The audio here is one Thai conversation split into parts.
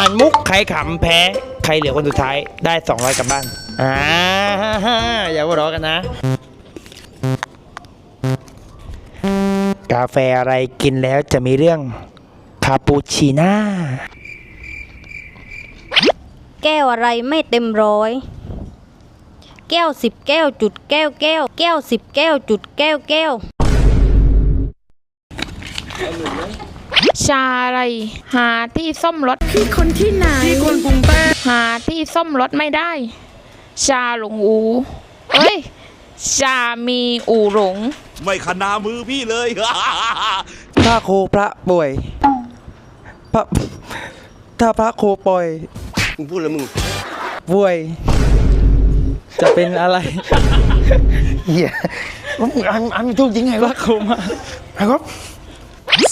อ่านมุกใครขำแพ้ ใครเหลือคนสุดท้ายได้ 200กลับบ้านอ่าอย่าหัวเราะกันนะ กาแฟอะไรกินแล้วจะมีเรื่องคาปูชิน่าแก้วอะไรไม่เต็มร้อย แก้วสิบแก้วจุดแก้วแก้ว แก้วสิบแก้วจุดแก้วแก้ว ชาอะไร หาที่ซ่อมรถพี่คนที่ไหนที่คนกรุงเทพหาที่ซ่อมรถไม่ได้ ชาหลงอูเอ้ย ชามีอูหลง ไม่ขนามือพี่เลย ถ้าครูพระป่วยพระถ้าพระครูป่วยมึงพูดแล้วมึงป่วย จะเป็นอะไรเหี้ยอันอันทุกจริงไงวะครูมาครับ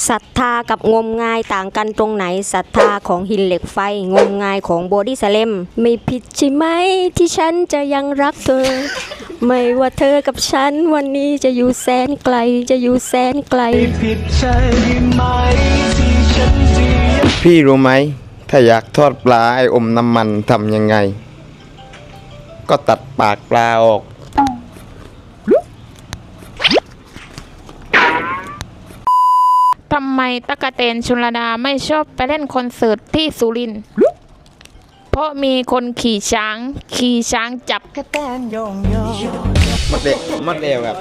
ศรัทธากับงมงายต่างกันตรงไหนศรัทธาของหินเหล็กไฟ งมงายของโบดี้สเลมไม่ผิดใช่ไหมที่ฉันจะยังรักเธอ ไม่ว่าเธอกับฉันวันนี้จะอยู่แสนไกลจะอยู่แสนไกลพี่รู้ไหม ถ้าอยากทอดปลาไออมน้ำมันทำยังไง ก็ตัดปากปลาออก ทำไมตะกะเตนชุลดาไม่ชอบไปเล่นคอนเสิร์ตที่สุรินทร์เพราะมีคนขี่ช้าง ขี่ช้างจับมัดเดมัดเดวแบบ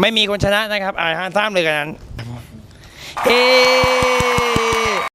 ไม่มีคนชนะนะครับอ่าห้ามซ้ำเลยกันนั้นเฮ้